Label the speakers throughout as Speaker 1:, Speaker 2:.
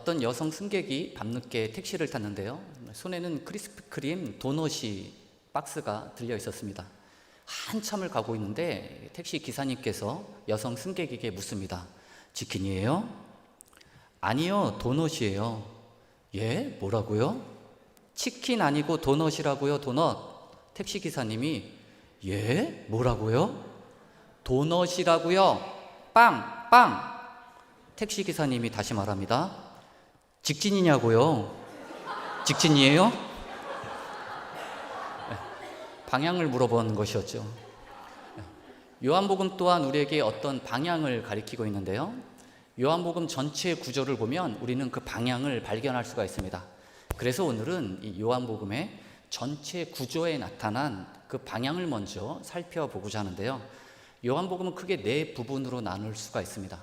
Speaker 1: 어떤 여성 승객이 밤늦게 택시를 탔는데요. 손에는 크리스피 크림 도넛이 박스가 들려 있었습니다. 한참을 가고 있는데 택시 기사님께서 여성 승객에게 묻습니다. 치킨이에요? 아니요, 도넛이에요. 예? 뭐라고요? 치킨 아니고 도넛이라고요, 도넛. 택시 기사님이 예? 뭐라고요? 도넛이라고요. 빵, 빵. 택시 기사님이 다시 말합니다. 직진이냐고요? 직진이에요? 네, 방향을 물어본 것이었죠. 요한복음 또한 우리에게 어떤 방향을 가리키고 있는데요. 요한복음 전체 구조를 보면 우리는 그 방향을 발견할 수가 있습니다. 그래서 오늘은 이 요한복음의 전체 구조에 나타난 그 방향을 먼저 살펴보고자 하는데요. 요한복음은 크게 네 부분으로 나눌 수가 있습니다.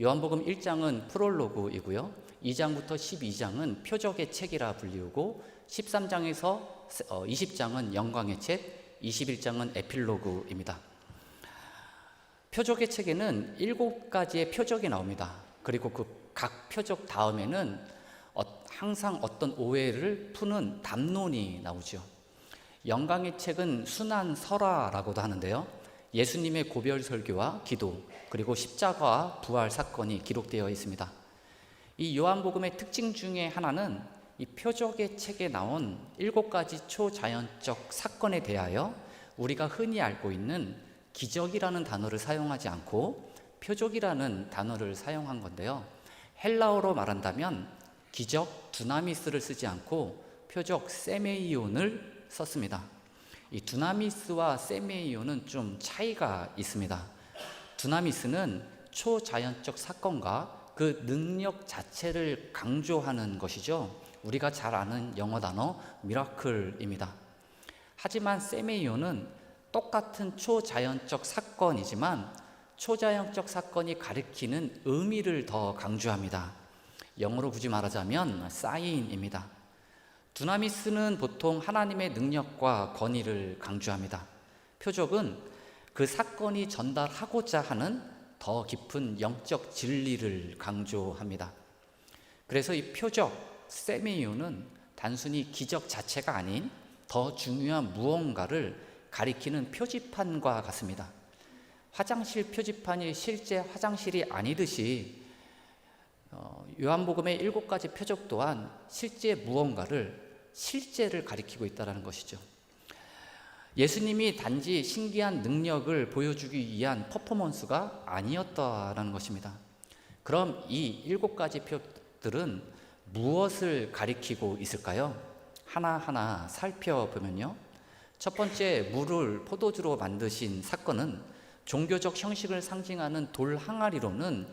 Speaker 1: 요한복음 1장은 프롤로그이고요. 2장부터 12장은 표적의 책이라 불리우고 13장에서 20장은 영광의 책, 21장은 에필로그입니다. 표적의 책에는 일곱 가지의 표적이 나옵니다. 그리고 그 각 표적 다음에는 어- 항상 어떤 오해를 푸는 담론이 나오죠. 영광의 책은 순한 설화라고도 하는데요. 예수님의 고별 설교와 기도 그리고 십자가와 부활 사건이 기록되어 있습니다. 이 요한복음의 특징 중에 하나는 이 표적의 책에 나온 일곱 가지 초자연적 사건에 대하여 우리가 흔히 알고 있는 기적이라는 단어를 사용하지 않고 표적이라는 단어를 사용한 건데요. 헬라어로 말한다면 기적 두나미스를 쓰지 않고 표적 세메이온을 썼습니다. 이 두나미스와 세메이온은 좀 차이가 있습니다. 두나미스는 초자연적 사건과 그 능력 자체를 강조하는 것이죠. 우리가 잘 아는 영어 단어 미라클입니다. 하지만 세메이온은 똑같은 초자연적 사건이지만 초자연적 사건이 가리키는 의미를 더 강조합니다. 영어로 굳이 말하자면 사인입니다. 두나미스는 보통 하나님의 능력과 권위를 강조합니다. 표적은 그 사건이 전달하고자 하는 더 깊은 영적 진리를 강조합니다. 그래서 이 표적, 세미유는 단순히 기적 자체가 아닌 더 중요한 무언가를 가리키는 표지판과 같습니다. 화장실 표지판이 실제 화장실이 아니듯이 어, 요한복음의 일곱 가지 표적 또한 실제 무언가를 실제를 가리키고 있다는 것이죠. 예수님이 단지 신기한 능력을 보여주기 위한 퍼포먼스가 아니었다라는 것입니다. 그럼 이 일곱 가지 표들은 무엇을 가리키고 있을까요? 하나하나 살펴보면요. 첫 번째, 물을 포도주로 만드신 사건은 종교적 형식을 상징하는 돌 항아리로는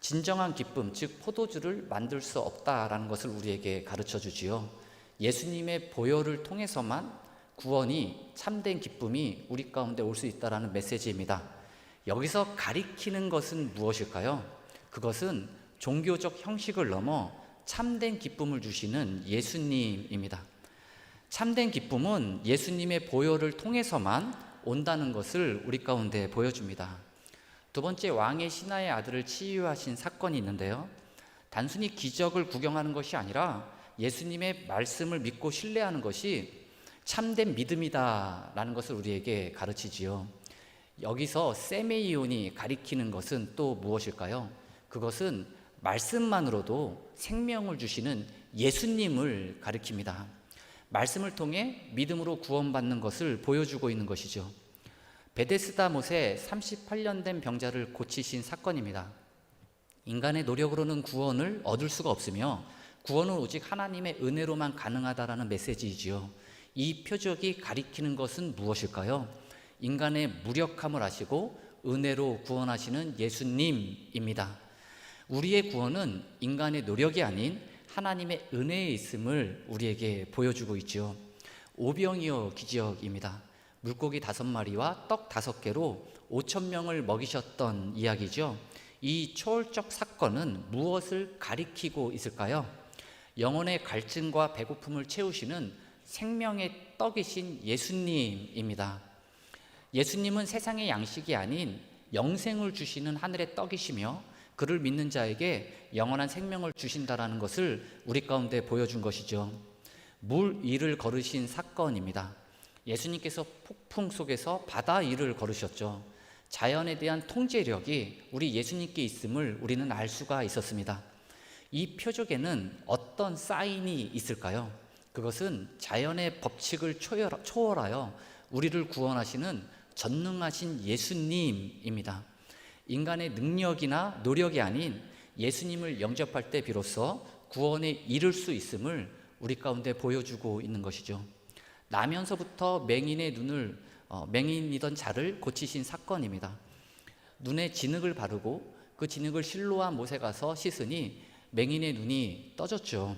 Speaker 1: 진정한 기쁨, 즉 포도주를 만들 수 없다라는 것을 우리에게 가르쳐 주지요. 예수님의 보혈을 통해서만 구원이 참된 기쁨이 우리 가운데 올 수 있다라는 메시지입니다. 여기서 가리키는 것은 무엇일까요? 그것은 종교적 형식을 넘어 참된 기쁨을 주시는 예수님입니다. 참된 기쁨은 예수님의 보혈을 통해서만 온다는 것을 우리 가운데 보여줍니다. 두 번째 왕의 신하의 아들을 치유하신 사건이 있는데요. 단순히 기적을 구경하는 것이 아니라 예수님의 말씀을 믿고 신뢰하는 것이 참된 믿음이다라는 것을 우리에게 가르치지요. 여기서 세메이온이 가리키는 것은 또 무엇일까요? 그것은 말씀만으로도 생명을 주시는 예수님을 가리킵니다. 말씀을 통해 믿음으로 구원받는 것을 보여주고 있는 것이죠. 베데스다 못에 38년 된 병자를 고치신 사건입니다. 인간의 노력으로는 구원을 얻을 수가 없으며 구원은 오직 하나님의 은혜로만 가능하다라는 메시지이지요. 이 표적이 가리키는 것은 무엇일까요? 인간의 무력함을 아시고 은혜로 구원하시는 예수님입니다. 우리의 구원은 인간의 노력이 아닌 하나님의 은혜에 있음을 우리에게 보여주고 있죠. 오병이어 기적입니다. 물고기 다섯 마리와 떡 다섯 개로 오천 명을 먹이셨던 이야기죠. 이 초월적 사건은 무엇을 가리키고 있을까요? 영혼의 갈증과 배고픔을 채우시는 생명의 떡이신 예수님입니다. 예수님은 세상의 양식이 아닌 영생을 주시는 하늘의 떡이시며 그를 믿는 자에게 영원한 생명을 주신다라는 것을 우리 가운데 보여준 것이죠. 물 위를 걸으신 사건입니다. 예수님께서 폭풍 속에서 바다 위를 걸으셨죠. 자연에 대한 통제력이 우리 예수님께 있음을 우리는 알 수가 있었습니다. 이 표적에는 어떤 사인이 있을까요? 그것은 자연의 법칙을 초월- 초월하여 우리를 구원하시는 전능하신 예수님입니다. 인간의 능력이나 노력이 아닌 예수님을 영접할 때 비로소 구원에 이를 수 있음을 우리 가운데 보여주고 있는 것이죠. 나면서부터 맹인의 눈을 어, 맹인이던 자를 고치신 사건입니다. 눈에 진흙을 바르고 그 진흙을 실로와 못에 가서 씻으니 맹인의 눈이 떠졌죠.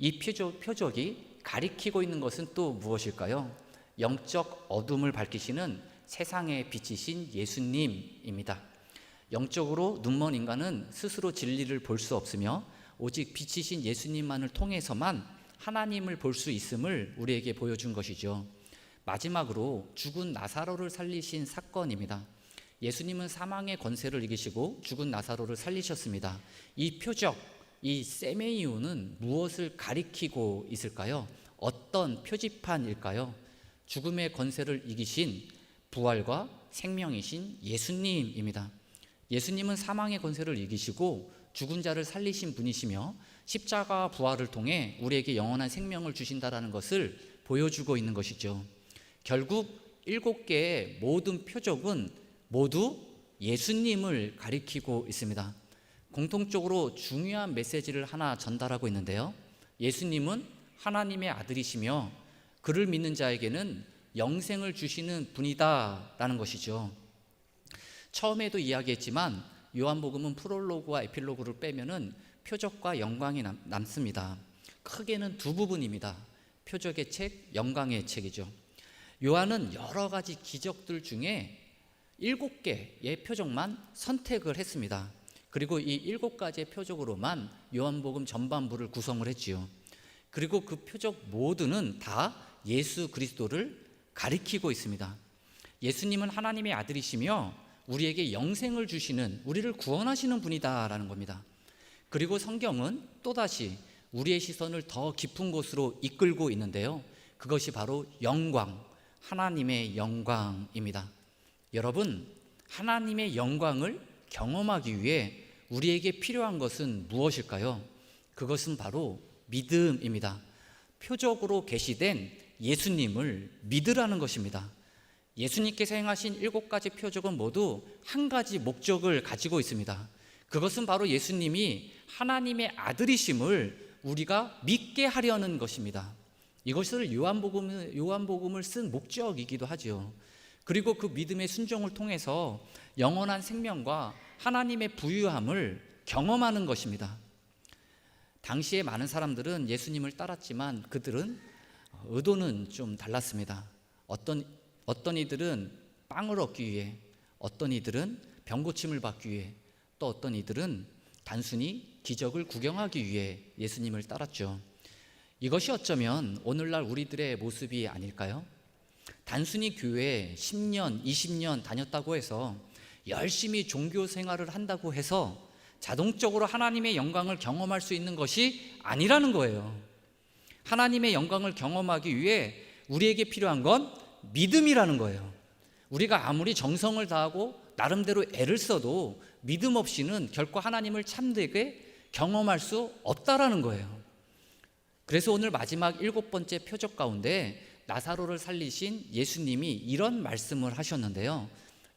Speaker 1: 이 표적, 표적이 가리키고 있는 것은 또 무엇일까요? 영적 어둠을 밝히시는 세상의 빛이신 예수님입니다. 영적으로 눈먼 인간은 스스로 진리를 볼 수 없으며 오직 빛이신 예수님만을 통해서만 하나님을 볼 수 있음을 우리에게 보여준 것이죠. 마지막으로 죽은 나사로를 살리신 사건입니다. 예수님은 사망의 권세를 이기시고 죽은 나사로를 살리셨습니다. 이 표적, 이 세메이오는 무엇을 가리키고 있을까요? 어떤 표지판일까요? 죽음의 권세를 이기신 부활과 생명이신 예수님입니다. 예수님은 사망의 권세를 이기시고 죽은 자를 살리신 분이시며 십자가 부활을 통해 우리에게 영원한 생명을 주신다라는 것을 보여주고 있는 것이죠. 결국 일곱 개의 모든 표적은 모두 예수님을 가리키고 있습니다. 공통적으로 중요한 메시지를 하나 전달하고 있는데요. 예수님은 하나님의 아들이시며 그를 믿는 자에게는 영생을 주시는 분이다라는 것이죠. 처음에도 이야기했지만 요한복음은 프롤로그와 에필로그를 빼면은 표적과 영광이 남, 남습니다. 크게는 두 부분입니다. 표적의 책, 영광의 책이죠. 요한은 여러 가지 기적들 중에 일곱 개의 표적만 선택을 했습니다. 그리고 이 일곱 가지의 표적으로만 요한복음 전반부를 구성을 했지요. 그리고 그 표적 모두는 다 예수 그리스도를 가리키고 있습니다. 예수님은 하나님의 아들이시며 우리에게 영생을 주시는 우리를 구원하시는 분이다라는 겁니다. 그리고 성경은 또다시 우리의 시선을 더 깊은 곳으로 이끌고 있는데요. 그것이 바로 영광, 하나님의 영광입니다. 여러분, 하나님의 영광을 경험하기 위해 우리에게 필요한 것은 무엇일까요? 그것은 바로 믿음입니다. 표적으로 계시된 예수님을 믿으라는 것입니다. 예수님께서 행하신 일곱 가지 표적은 모두 한 가지 목적을 가지고 있습니다. 그것은 바로 예수님이 하나님의 아들이심을 우리가 믿게 하려는 것입니다. 이것을 요한복음, 요한복음을 쓴 목적이기도 하지요. 그리고 그 믿음의 순종을 통해서 영원한 생명과 하나님의 부유함을 경험하는 것입니다. 당시에 많은 사람들은 예수님을 따랐지만 그들은 의도는 좀 달랐습니다. 어떤 어떤 이들은 빵을 얻기 위해, 어떤 이들은 병고침을 받기 위해, 또 어떤 이들은 단순히 기적을 구경하기 위해 예수님을 따랐죠. 이것이 어쩌면 오늘날 우리들의 모습이 아닐까요? 단순히 교회에 10년, 20년 다녔다고 해서 열심히 종교 생활을 한다고 해서 자동적으로 하나님의 영광을 경험할 수 있는 것이 아니라는 거예요. 하나님의 영광을 경험하기 위해 우리에게 필요한 건 믿음이라는 거예요. 우리가 아무리 정성을 다하고 나름대로 애를 써도 믿음 없이는 결코 하나님을 참되게 경험할 수 없다라는 거예요. 그래서 오늘 마지막 일곱 번째 표적 가운데 나사로를 살리신 예수님이 이런 말씀을 하셨는데요.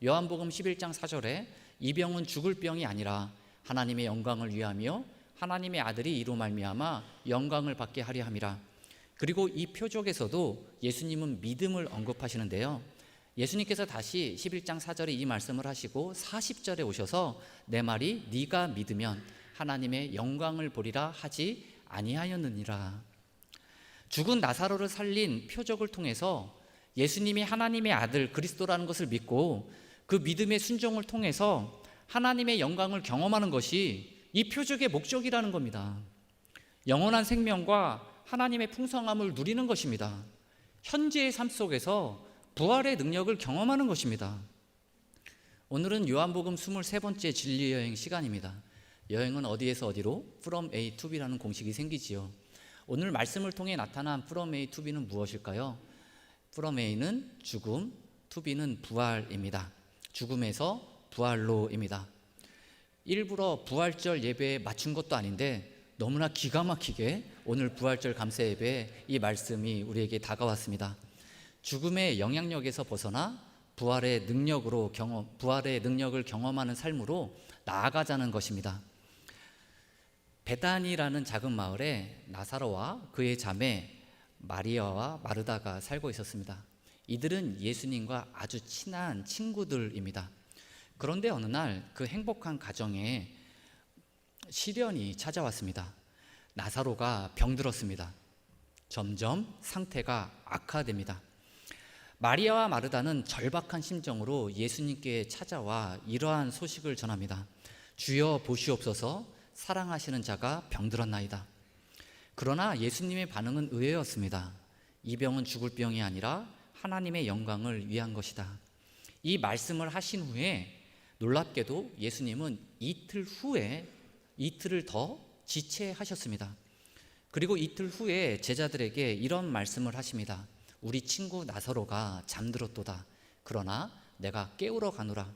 Speaker 1: 요한복음 11장 4절에 이 병은 죽을 병이 아니라 하나님의 영광을 위하며 하나님의 아들이 이로 말미암아 영광을 받게 하려 함이라. 그리고 이 표적에서도 예수님은 믿음을 언급하시는데요. 예수님께서 다시 11장 4절에 이 말씀을 하시고 40절에 오셔서 내 말이 네가 믿으면 하나님의 영광을 보리라 하지 아니하였느니라. 죽은 나사로를 살린 표적을 통해서 예수님이 하나님의 아들 그리스도라는 것을 믿고 그 믿음의 순종을 통해서 하나님의 영광을 경험하는 것이 이 표적의 목적이라는 겁니다. 영원한 생명과 하나님의 풍성함을 누리는 것입니다. 현재의 삶 속에서 부활의 능력을 경험하는 것입니다. 오늘은 요한복음 23번째 진리 여행 시간입니다. 여행은 어디에서 어디로? from A to B라는 공식이 생기지요. 오늘 말씀을 통해 나타난 from A to B는 무엇일까요? from A는 죽음, to B는 부활입니다. 죽음에서 부활로입니다. 일부러 부활절 예배에 맞춘 것도 아닌데 너무나 기가 막히게 오늘 부활절 감사 예배에 이 말씀이 우리에게 다가왔습니다. 죽음의 영향력에서 벗어나 부활의 능력으로 경험, 부활의 능력을 경험하는 삶으로 나아가자는 것입니다. 베단이라는 작은 마을에 나사로와 그의 자매 마리아와 마르다가 살고 있었습니다. 이들은 예수님과 아주 친한 친구들입니다. 그런데 어느 날 그 행복한 가정에 시련이 찾아왔습니다. 나사로가 병들었습니다. 점점 상태가 악화됩니다. 마리아와 마르다는 절박한 심정으로 예수님께 찾아와 이러한 소식을 전합니다. 주여 보시옵소서 사랑하시는 자가 병들었나이다. 그러나 예수님의 반응은 의외였습니다. 이 병은 죽을 병이 아니라 하나님의 영광을 위한 것이다. 이 말씀을 하신 후에 놀랍게도 예수님은 이틀 후에 이틀을 더 지체하셨습니다. 그리고 이틀 후에 제자들에게 이런 말씀을 하십니다. 우리 친구 나사로가 잠들었도다. 그러나 내가 깨우러 가노라.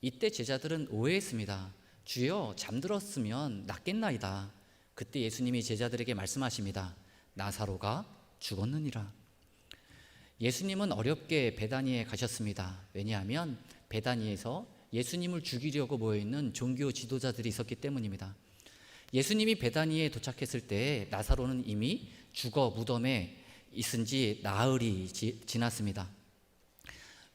Speaker 1: 이때 제자들은 오해했습니다. 주여 잠들었으면 낫겠나이다. 그때 예수님이 제자들에게 말씀하십니다. 나사로가 죽었느니라. 예수님은 어렵게 베다니에 가셨습니다. 왜냐하면 베다니에서 예수님을 죽이려고 모여 있는 종교 지도자들이 있었기 때문입니다. 예수님이 베다니에 도착했을 때 나사로는 이미 죽어 무덤에 있은 지 나흘이 지, 지났습니다.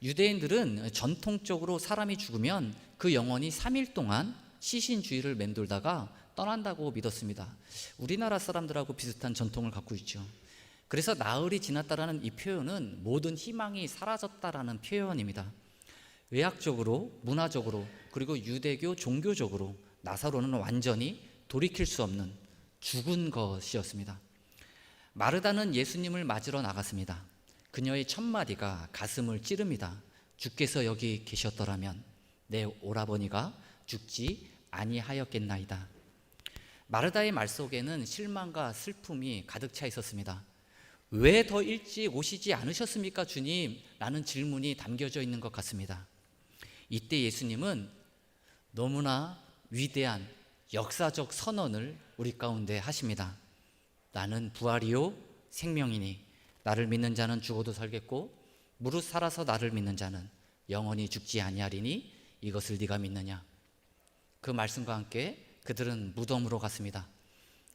Speaker 1: 유대인들은 전통적으로 사람이 죽으면 그 영혼이 3일 동안 시신주의를 맴돌다가 떠난다고 믿었습니다. 우리나라 사람들하고 비슷한 전통을 갖고 있죠. 그래서 나흘이 지났다라는 이 표현은 모든 희망이 사라졌다라는 표현입니다. 의학적으로, 문화적으로, 그리고 유대교 종교적으로 나사로는 완전히 돌이킬 수 없는 죽은 것이었습니다. 마르다는 예수님을 맞으러 나갔습니다. 그녀의 첫 마디가 가슴을 찌릅니다. 주께서 여기 계셨더라면 내 오라버니가 죽지 아니하였겠나이다. 마르다의 말 속에는 실망과 슬픔이 가득 차 있었습니다. 왜 더 일찍 오시지 않으셨습니까, 주님? 라는 질문이 담겨져 있는 것 같습니다. 이때 예수님은 너무나 위대한 역사적 선언을 우리 가운데 하십니다. 나는 부활이요 생명이니 나를 믿는 자는 죽어도 살겠고 무릇 살아서 나를 믿는 자는 영원히 죽지 아니하리니 이것을 네가 믿느냐 그 말씀과 함께 그들은 무덤으로 갔습니다.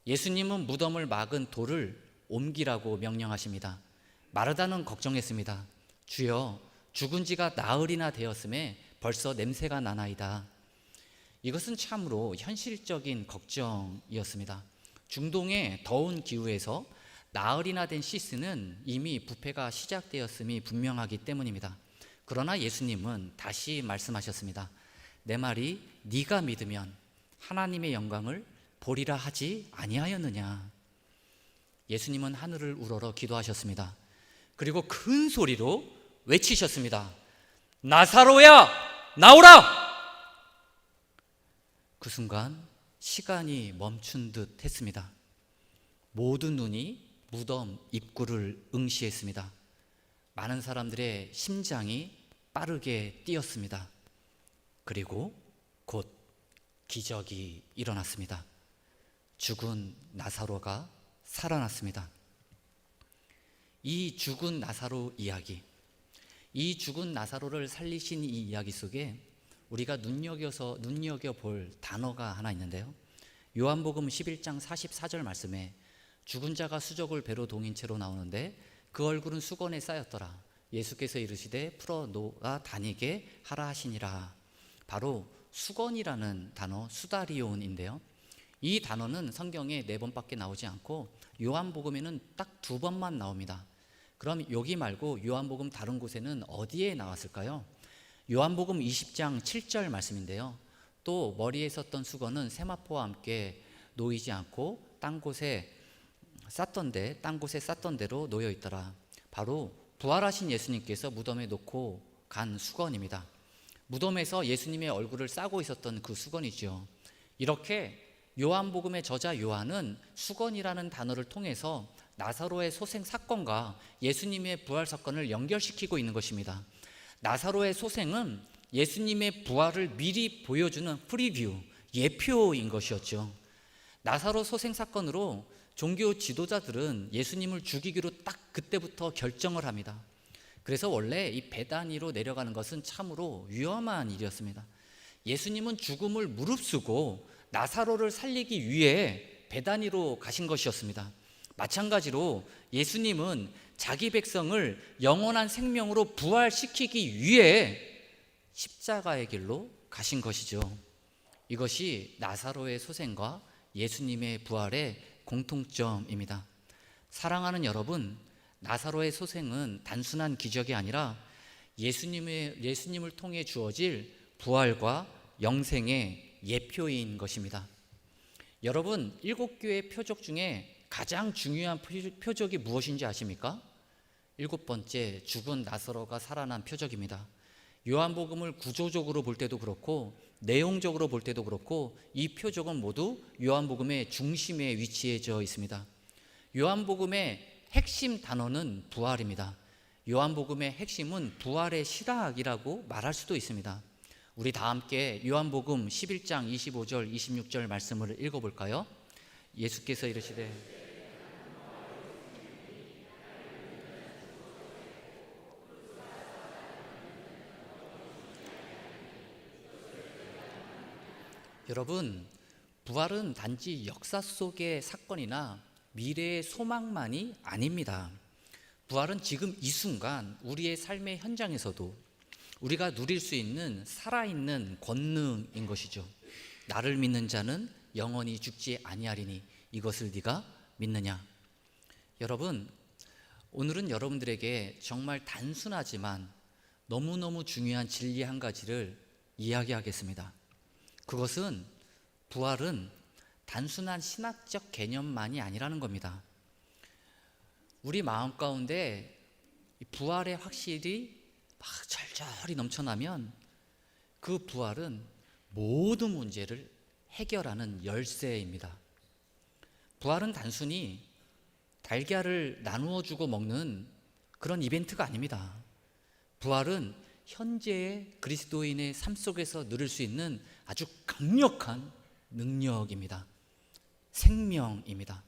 Speaker 1: 예수님은 무덤을 막은 돌을 옮기라고 명령하십니다. 마르다는 걱정했습니다. 주여 죽은 지가 나흘이나 되었음에 벌써 냄새가 나나이다. 이것은 참으로 현실적인 걱정이었습니다. 중동의 더운 기후에서 나흘이나 된 시스는 이미 부패가 시작되었음이 분명하기 때문입니다. 그러나 예수님은 다시 말씀하셨습니다. 내 말이 네가 믿으면 하나님의 영광을 보리라 하지 아니하였느냐. 예수님은 하늘을 우러러 기도하셨습니다. 그리고 큰 소리로 외치셨습니다. 나사로야 나오라! 그 순간 시간이 멈춘 듯 했습니다. 모든 눈이 무덤 입구를 응시했습니다. 많은 사람들의 심장이 빠르게 뛰었습니다. 그리고 곧 기적이 일어났습니다. 죽은 나사로가 살아났습니다. 이 죽은 나사로 이야기, 이 죽은 나사로를 살리신 이 이야기 속에 우리가 눈여겨서 눈여겨 볼 단어가 하나 있는데요. 요한복음 11장 44절 말씀에 죽은 자가 수족을 배로 동인 채로 나오는데 그 얼굴은 수건에 쌓였더라. 예수께서 이르시되 풀어 놓아 다니게 하라 하시니라. 바로 수건이라는 단어 수다리온인데요. 이 단어는 성경에 네 번밖에 나오지 않고 요한복음에는 딱 두 번만 나옵니다. 그럼 여기 말고 요한복음 다른 곳에는 어디에 나왔을까요? 요한복음 20장 7절 말씀인데요. 또 머리에 썼던 수건은 세마포와 함께 놓이지 않고 딴 곳에 쌌던데 딴 곳에 쌌던 대로 놓여 있더라. 바로 부활하신 예수님께서 무덤에 놓고 간 수건입니다. 무덤에서 예수님의 얼굴을 싸고 있었던 그 수건이죠. 이렇게 요한복음의 저자 요한은 수건이라는 단어를 통해서 나사로의 소생 사건과 예수님의 부활 사건을 연결시키고 있는 것입니다. 나사로의 소생은 예수님의 부활을 미리 보여주는 프리뷰, 예표인 것이었죠. 나사로 소생 사건으로 종교 지도자들은 예수님을 죽이기로 딱 그때부터 결정을 합니다. 그래서 원래 이 배단위로 내려가는 것은 참으로 위험한 일이었습니다. 예수님은 죽음을 무릅쓰고 나사로를 살리기 위해 배단위로 가신 것이었습니다. 마찬가지로 예수님은 자기 백성을 영원한 생명으로 부활시키기 위해 십자가의 길로 가신 것이죠. 이것이 나사로의 소생과 예수님의 부활의 공통점입니다. 사랑하는 여러분, 나사로의 소생은 단순한 기적이 아니라 예수님의 예수님을 통해 주어질 부활과 영생의 예표인 것입니다. 여러분, 일곱 교회 표적 중에 가장 중요한 표- 표적이 무엇인지 아십니까? 일곱 번째, 죽은 나사로가 살아난 표적입니다. 요한복음을 구조적으로 볼 때도 그렇고 내용적으로 볼 때도 그렇고 이 표적은 모두 요한복음의 중심에 위치해져 있습니다. 요한복음의 핵심 단어는 부활입니다. 요한복음의 핵심은 부활의 실학이라고 말할 수도 있습니다. 우리 다 함께 요한복음 11장 25절 26절 말씀을 읽어 볼까요? 예수께서 이르시되 여러분, 부활은 단지 역사 속의 사건이나 미래의 소망만이 아닙니다. 부활은 지금 이 순간 우리의 삶의 현장에서도 우리가 누릴 수 있는 살아있는 권능인 것이죠. 나를 믿는 자는 영원히 죽지 아니하리니 이것을 네가 믿느냐? 여러분, 오늘은 여러분들에게 정말 단순하지만 너무너무 중요한 진리 한 가지를 이야기하겠습니다. 그것은 부활은 단순한 신학적 개념만이 아니라는 겁니다. 우리 마음 가운데 이 부활의 확실히 막 절절히 넘쳐나면 그 부활은 모든 문제를 해결하는 열쇠입니다. 부활은 단순히 달걀을 나누어 주고 먹는 그런 이벤트가 아닙니다. 부활은 현재의 그리스도인의 삶 속에서 누릴 수 있는 아주 강력한 능력입니다. 생명입니다.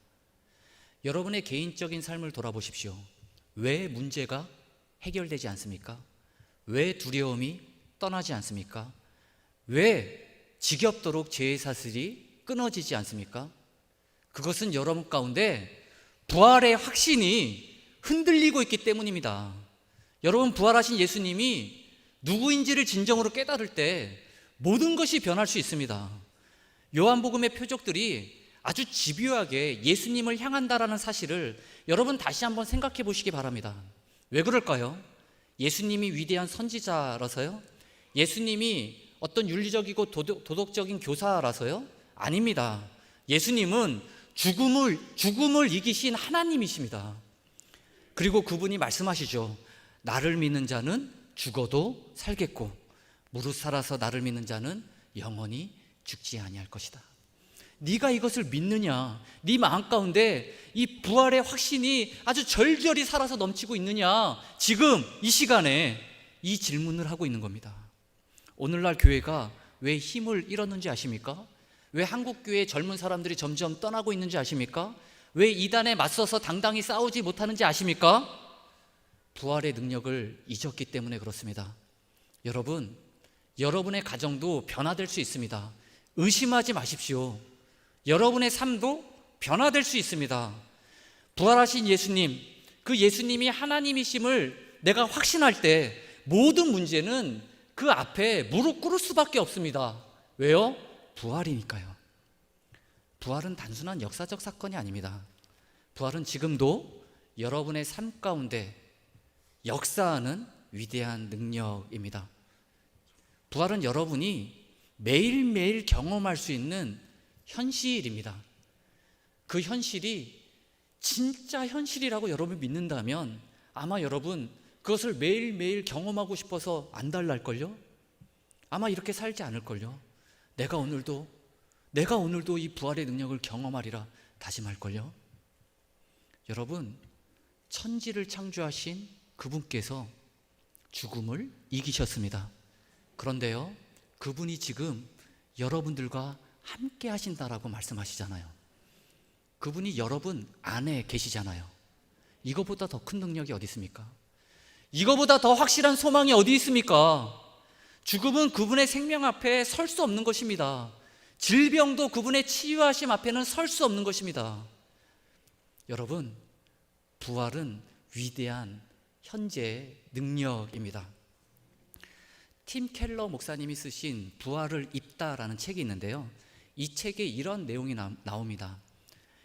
Speaker 1: 여러분의 개인적인 삶을 돌아보십시오. 왜 문제가 해결되지 않습니까? 왜 두려움이 떠나지 않습니까? 왜 지겹도록 죄의 사슬이 끊어지지 않습니까? 그것은 여러분 가운데 부활의 확신이 흔들리고 있기 때문입니다. 여러분 부활하신 예수님이 누구인지를 진정으로 깨달을 때 모든 것이 변할 수 있습니다. 요한복음의 표적들이 아주 집요하게 예수님을 향한다라는 사실을 여러분 다시 한번 생각해 보시기 바랍니다. 왜 그럴까요? 예수님이 위대한 선지자라서요? 예수님이 어떤 윤리적이고 도덕, 도덕적인 교사라서요? 아닙니다. 예수님은 죽음을 죽음을 이기신 하나님이십니다. 그리고 그분이 말씀하시죠. 나를 믿는 자는 죽어도 살겠고 무릇 살아서 나를 믿는 자는 영원히 죽지 아니할 것이다. 네가 이것을 믿느냐? 네 마음 가운데 이 부활의 확신이 아주 절절히 살아서 넘치고 있느냐? 지금 이 시간에 이 질문을 하고 있는 겁니다. 오늘날 교회가 왜 힘을 잃었는지 아십니까? 왜 한국 교회 젊은 사람들이 점점 떠나고 있는지 아십니까? 왜 이단에 맞서서 당당히 싸우지 못하는지 아십니까? 부활의 능력을 잊었기 때문에 그렇습니다. 여러분, 여러분의 가정도 변화될 수 있습니다. 의심하지 마십시오. 여러분의 삶도 변화될 수 있습니다. 부활하신 예수님, 그 예수님이 하나님이심을 내가 확신할 때 모든 문제는 그 앞에 무릎 꿇을 수밖에 없습니다. 왜요? 부활이니까요. 부활은 단순한 역사적 사건이 아닙니다. 부활은 지금도 여러분의 삶 가운데 역사하는 위대한 능력입니다. 부활은 여러분이 매일매일 경험할 수 있는 현실입니다. 그 현실이 진짜 현실이라고 여러분 믿는다면 아마 여러분 그것을 매일매일 경험하고 싶어서 안 달랄걸요? 아마 이렇게 살지 않을걸요? 내가 오늘도 내가 오늘도 이 부활의 능력을 경험하리라 다짐할걸요. 여러분, 천지를 창조하신 그분께서 죽음을 이기셨습니다. 그런데요, 그분이 지금 여러분들과 함께 하신다라고 말씀하시잖아요. 그분이 여러분 안에 계시잖아요. 이거보다 더 큰 능력이 어디 있습니까? 이거보다 더 확실한 소망이 어디 있습니까? 죽음은 그분의 생명 앞에 설 수 없는 것입니다. 질병도 그분의 치유하심 앞에는 설 수 없는 것입니다. 여러분, 부활은 위대한 현재 능력입니다. 팀 켈러 목사님이 쓰신 부활을 입다라는 책이 있는데요. 이 책에 이런 내용이 나, 나옵니다.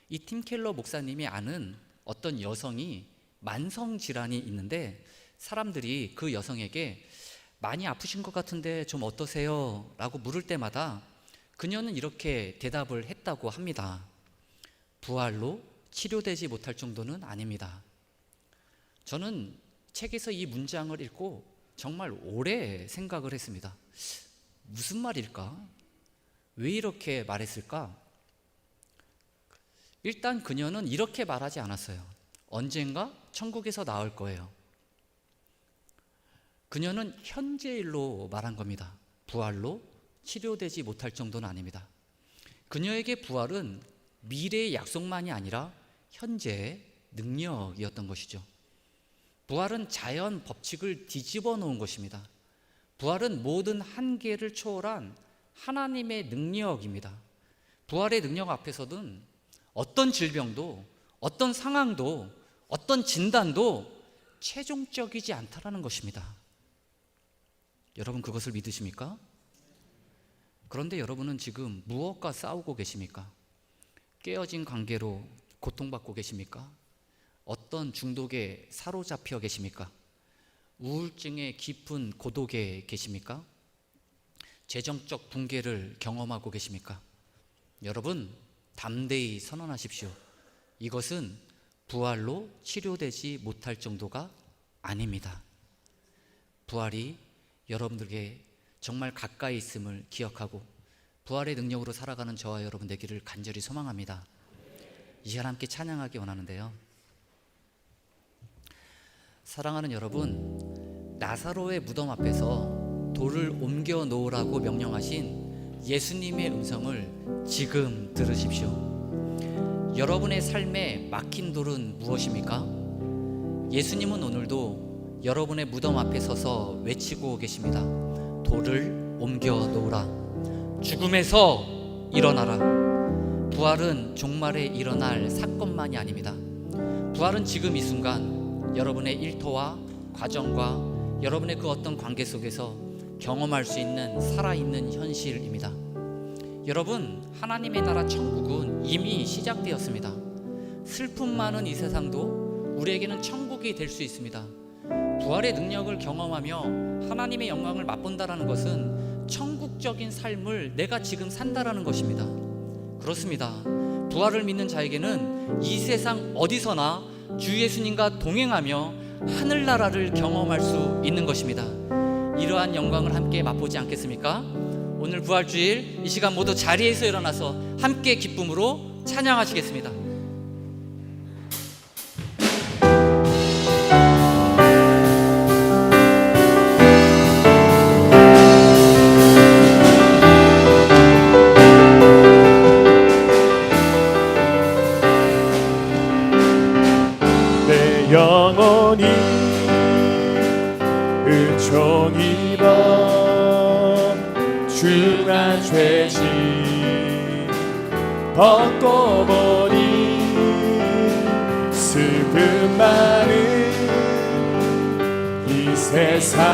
Speaker 1: 이 팀 켈러 목사님이 아는 어떤 여성이 만성 질환이 있는데 사람들이 그 여성에게 많이 아프신 것 같은데 좀 어떠세요? 라고 물을 때마다 그녀는 이렇게 대답을 했다고 합니다. 부활로 치료되지 못할 정도는 아닙니다. 저는 책에서 이 문장을 읽고 정말 오래 생각을 했습니다. 무슨 말일까? 왜 이렇게 말했을까? 일단 그녀는 이렇게 말하지 않았어요. 언젠가 천국에서 나올 거예요. 그녀는 현재일로 말한 겁니다. 부활로 치료되지 못할 정도는 아닙니다. 그녀에게 부활은 미래의 약속만이 아니라 현재의 능력이었던 것이죠. 부활은 자연 법칙을 뒤집어 놓은 것입니다. 부활은 모든 한계를 초월한 하나님의 능력입니다. 부활의 능력 앞에서는 어떤 질병도, 어떤 상황도, 어떤 진단도 최종적이지 않다라는 것입니다. 여러분 그것을 믿으십니까? 그런데 여러분은 지금 무엇과 싸우고 계십니까? 깨어진 관계로 고통받고 계십니까? 어떤 중독에 사로잡혀 계십니까? 우울증의 깊은 고독에 계십니까? 재정적 붕괴를 경험하고 계십니까? 여러분, 담대히 선언하십시오. 이것은 부활로 치료되지 못할 정도가 아닙니다. 부활이 여러분들에게 정말 가까이 있음을 기억하고 부활의 능력으로 살아가는 저와 여러분 되기를 간절히 소망합니다. 이 시간 함께 찬양하기 원하는데요. 사랑하는 여러분, 나사로의 무덤 앞에서 돌을 옮겨 놓으라고 명령하신 예수님의 음성을 지금 들으십시오. 여러분의 삶에 막힌 돌은 무엇입니까? 예수님은 오늘도 여러분의 무덤 앞에 서서 외치고 계십니다. 돌을 옮겨 놓으라. 죽음에서 일어나라. 부활은 종말에 일어날 사건만이 아닙니다. 부활은 지금 이 순간 여러분의 일터와 과정과 여러분의 그 어떤 관계 속에서 경험할 수 있는 살아있는 현실입니다. 여러분, 하나님의 나라 천국은 이미 시작되었습니다. 슬픔 많은 이 세상도 우리에게는 천국이 될 수 있습니다. 부활의 능력을 경험하며 하나님의 영광을 맛본다라는 것은 천국적인 삶을 내가 지금 산다라는 것입니다. 그렇습니다. 부활을 믿는 자에게는 이 세상 어디서나 주 예수님과 동행하며 하늘나라를 경험할 수 있는 것입니다. 이러한 영광을 함께 맛보지 않겠습니까? 오늘 부활주일 이 시간 모두 자리에서 일어나서 함께 기쁨으로 찬양하시겠습니다.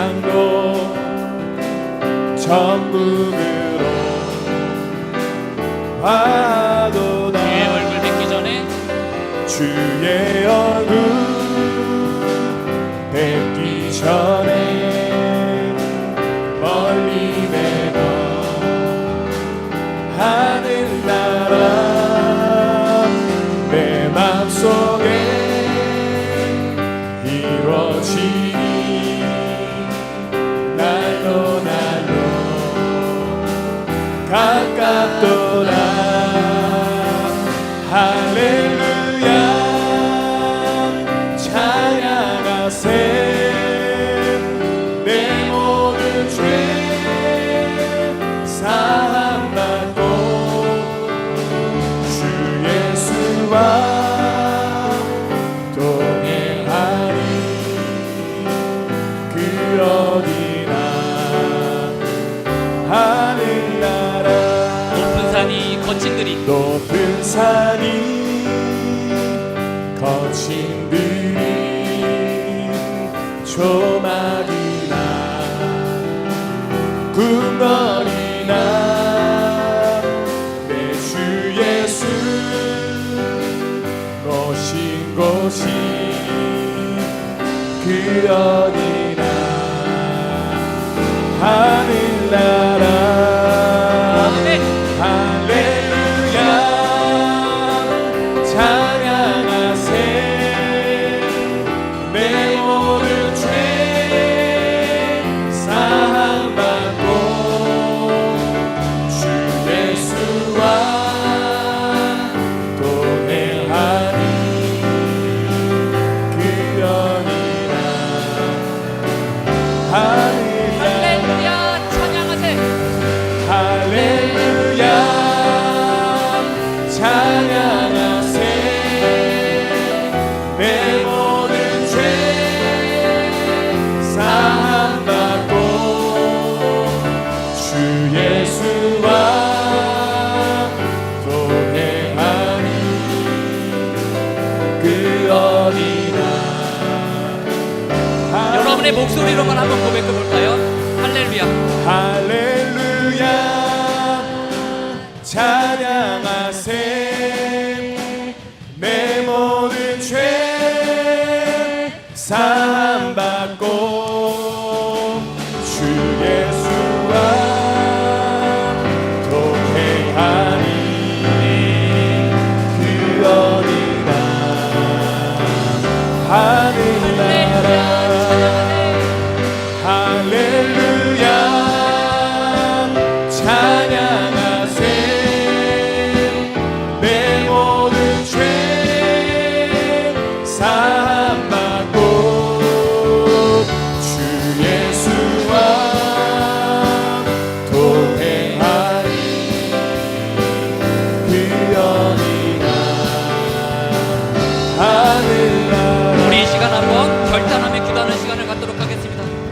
Speaker 2: 세상도 천국으로 와도
Speaker 1: 주의 얼굴 뵙기 전에
Speaker 2: 주의 얼굴